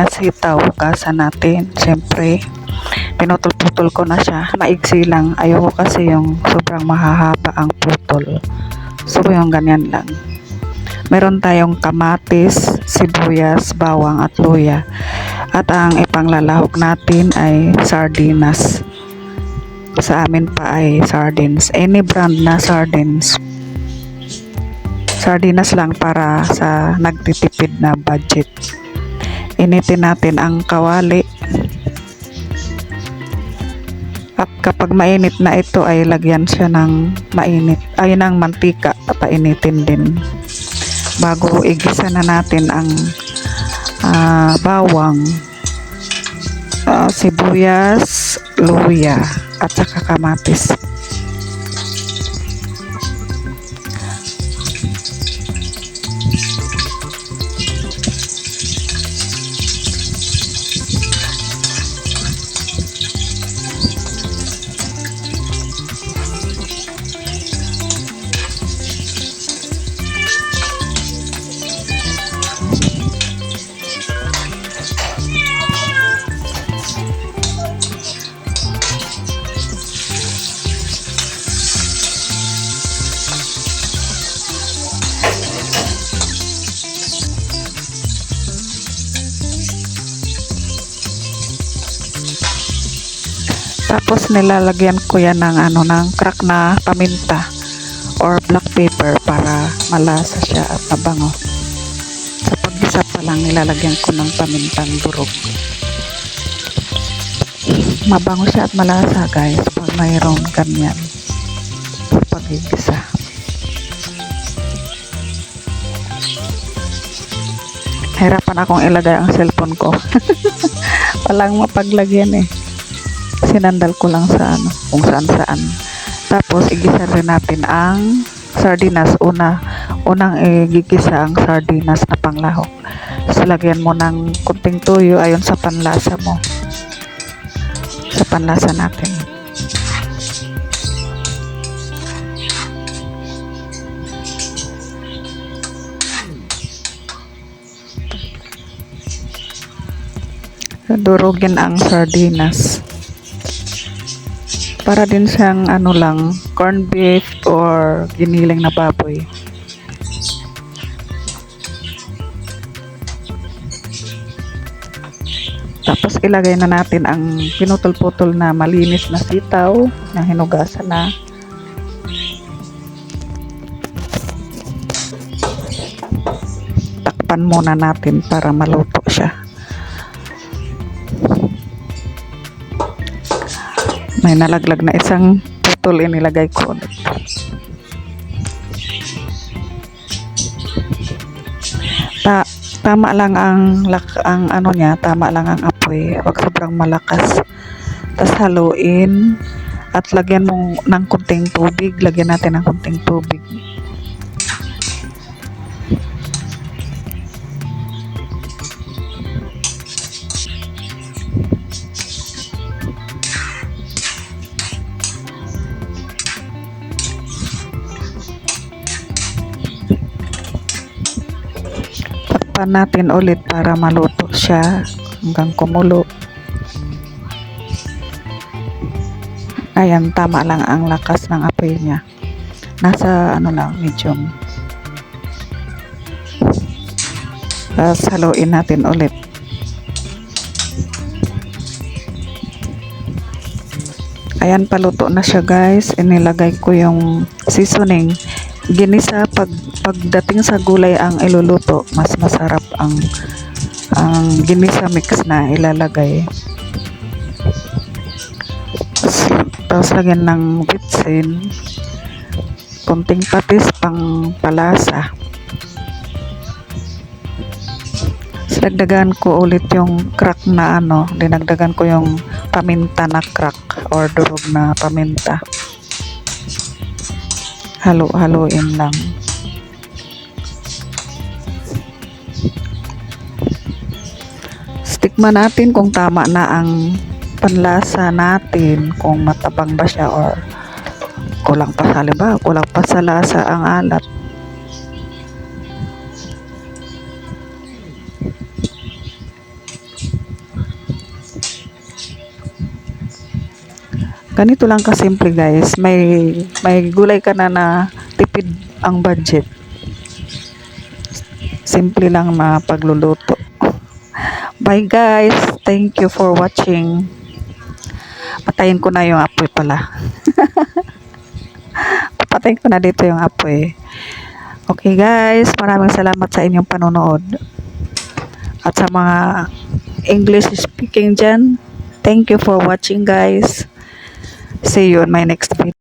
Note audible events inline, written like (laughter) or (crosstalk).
na sitaw, hugasan natin. Siyempre, pinutol-putol ko na siya. Maigsi lang. Ayoko kasi yung sobrang mahahaba ang putol. So, yung ganyan lang. Meron tayong kamatis, sibuyas, bawang at luya. At ang ipanglalahok natin ay sardinas. Sa amin pa ay sardines. Any brand na sardines. Sardinas lang para sa nagtitipid na budget. Initin natin ang kawali. At kapag mainit na ito ay lagyan siya ng mainit, ay ng mantika, painitin din. Bago igisa na natin ang ah, bawang, ah, sibuyas, luya, at saka kamatis. Tapos nilalagyan ko yan ng ano ng crack na paminta or black pepper para malasa siya at mabango. Sa paggisa pa lang nilalagyan ko ng pamintang durog. Mabango siya at malasa guys pag mayroon ganyan sa pagigisa. Hirapan akong ilagay ang cellphone ko. (laughs) Walang mapaglagyan eh sinandal ko lang sa ano, kung saan saan. Tapos, igisa rin natin ang sardinas. Una, unang igigisa ang sardinas na panglahok. Tapos, lagyan mo ng kunting tuyo ayon sa panlasa mo. Sa panlasa natin. Durugin ang sardinas para din siyang ano lang, corned beef or giniling na baboy. Tapos ilagay na natin ang pinutol-putol na malinis na sitaw na hinugasan na. Takpan muna natin para maluto siya. May nalaglag na isang putol inilagay ko ulit. Ta tama lang ang lak ang ano niya, tama lang ang apoy, wag sobrang malakas. Tapos haluin at lagyan mo ng kunting tubig, lagyan natin ng kunting tubig. Takpan natin ulit para maluto siya hanggang kumulo. Ayan, tama lang ang lakas ng apoy niya. Nasa ano lang, medium. Tapos haluin natin ulit. Ayan, paluto na siya guys. Inilagay ko yung seasoning. Ginisa pag pagdating sa gulay ang iluluto, mas masarap ang ang ginisa mix na ilalagay. Tapos, lagyan ng bitsin. Kunting patis pang palasa. Dagdagan ko ulit yung crack na ano, dinagdagan ko yung paminta na crack or durog na paminta. Halo-haloin lang. Stikman natin kung tama na ang panlasa natin, kung matabang ba siya or kulang pa sa halimbawa, kulang pa sa lasa ang alat. Ganito lang kasimple guys. May may gulay ka na na tipid ang budget. Simple lang na pagluluto. Bye guys. Thank you for watching. Patayin ko na yung apoy pala. (laughs) Papatayin ko na dito yung apoy. Okay guys, maraming salamat sa inyong panonood. At sa mga English speaking dyan, thank you for watching guys. See you on my next video.